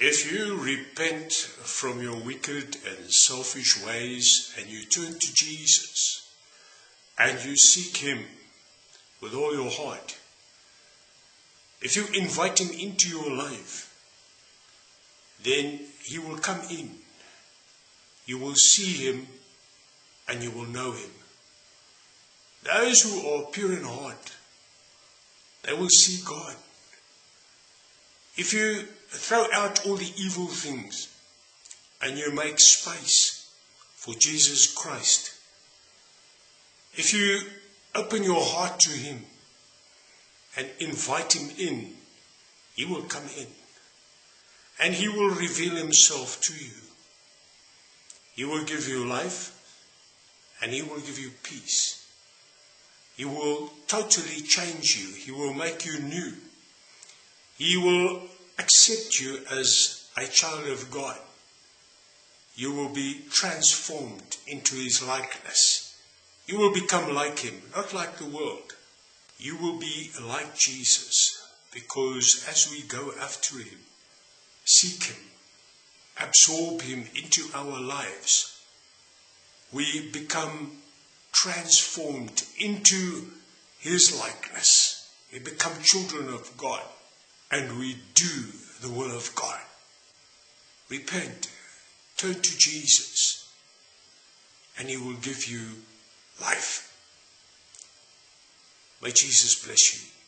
If you repent from your wicked and selfish ways and you turn to Jesus and you seek Him with all your heart, if you invite Him into your life, then He will come in. You will see Him and you will know Him. Those who are pure in heart, they will see God. If you throw out all the evil things and you make space for Jesus Christ, if you open your heart to Him and invite Him in, He will come in and He will reveal Himself to you. He will give you life and He will give you peace. He will totally change you. He will make you new. He will accept you as a child of God. You will be transformed into His likeness. You will become like Him, not like the world. You will be like Jesus because as we go after Him, seek Him, absorb Him into our lives, we become transformed into His likeness. We become children of God and we do the will of God. Repent, turn to Jesus, and He will give you life. May Jesus bless you.